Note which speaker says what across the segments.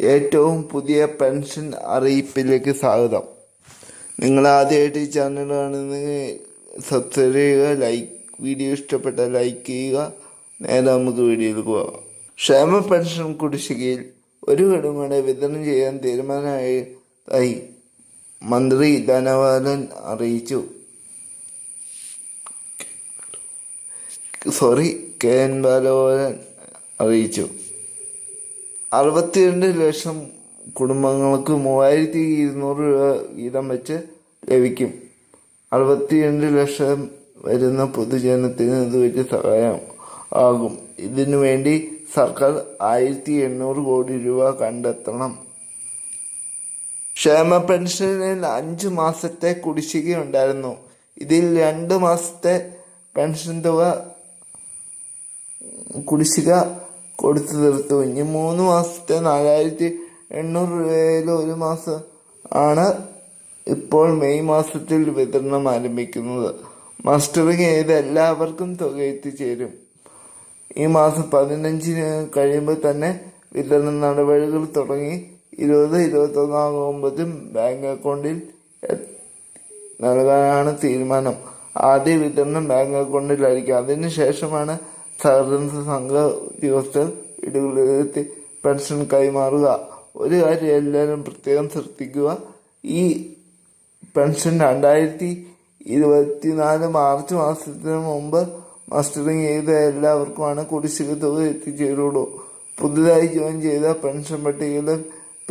Speaker 1: ഏറ്റവും പുതിയ പെൻഷൻ അറിയിപ്പിലേക്ക് സ്വാഗതം. നിങ്ങൾ ആദ്യമായിട്ട് ഈ ചാനൽ കാണുന്നെങ്കിൽ സബ്സ്ക്രൈബ് ചെയ്യുക ലൈക്ക് വീഡിയോ ഇഷ്ടപ്പെട്ട ലൈക്ക് ചെയ്യുക. നേരെ നമുക്ക് വീഡിയോയിൽ പോകാം. ക്ഷേമ പെൻഷൻ കുടിശ്ശികയിൽ ഒരു ഗഡുമൂടെ വിതരണം ചെയ്യാൻ തീരുമാനമായി മന്ത്രി ധനപാലൻ അറിയിച്ചു. സോറി കെ എൻ ബാലഗോപാലൻ അറിയിച്ചു. അറുപത്തിരണ്ട് ലക്ഷം കുടുംബങ്ങൾക്ക് മൂവായിരത്തി ഇരുന്നൂറ് രൂപ വീതം വെച്ച് ലഭിക്കും. അറുപത്തിരണ്ട് ലക്ഷം വരുന്ന പൊതുജനത്തിന് ഇത് വലിയ സഹായം ആകും. ഇതിനു വേണ്ടി സർക്കാർ ആയിരത്തി എണ്ണൂറ് കോടി രൂപ കണ്ടെത്തണം. ക്ഷേമ പെൻഷനിൽ അഞ്ച് മാസത്തെ കുടിശ്ശികയുണ്ടായിരുന്നു ഇതിൽ രണ്ട് മാസത്തെ പെൻഷൻ തുക കുടിശ്ശിക കൊടുത്തു തീർത്തു. ഇനി മൂന്ന് മാസത്തെ നാലായിരത്തി എണ്ണൂറ് രൂപയിൽ ഒരു മാസം ആണ് ഇപ്പോൾ മെയ് മാസത്തിൽ വിതരണം ആരംഭിക്കുന്നത്. മസ്റ്ററിങ് ചെയ്ത് എല്ലാവർക്കും തുക എത്തിച്ചേരും. ഈ മാസം പതിനഞ്ചിന് കഴിയുമ്പോൾ തന്നെ വിതരണ നടപടികൾ തുടങ്ങി ഇരുപത് ഇരുപത്തൊന്നാകുമ്പോഴത്തും ബാങ്ക് അക്കൗണ്ടിൽ നൽകാനാണ് തീരുമാനം. ആദ്യ വിതരണം ബാങ്ക് അക്കൗണ്ടിലായിരിക്കും. അതിനുശേഷമാണ് സഹകരണ സംഘ ഉദ്യോഗസ്ഥർ വീടുകളിലെത്തി പെൻഷൻ കൈമാറുക. ഒരു കാര്യം എല്ലാവരും പ്രത്യേകം ശ്രദ്ധിക്കുക. ഈ പെൻഷൻ രണ്ടായിരത്തി ഇരുപത്തിനാല് മാർച്ച് മാസത്തിന് മുമ്പ് മസ്റ്ററിങ് ചെയ്ത എല്ലാവർക്കുമാണ് കുടിശ്ശിക തുക എത്തിച്ചേരുള്ളൂ. പുതുതായി ജോയിൻ ചെയ്ത പെൻഷൻ പട്ടികയിലെ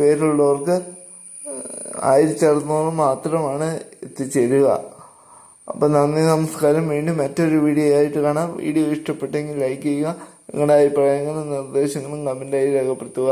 Speaker 1: പേരുള്ളവർക്ക് ആയിരത്തി അറുന്നൂറ് മാത്രമാണ് എത്തിച്ചേരുക. അപ്പം നന്ദി നമസ്കാരം. വീണ്ടും മറ്റൊരു വീഡിയോ ആയിട്ട് കാണാം. വീഡിയോ ഇഷ്ടപ്പെട്ടെങ്കിൽ ലൈക്ക് ചെയ്യുക. നിങ്ങളുടെ അഭിപ്രായങ്ങളും നിർദ്ദേശങ്ങളും കമന്റായി രേഖപ്പെടുത്തുക.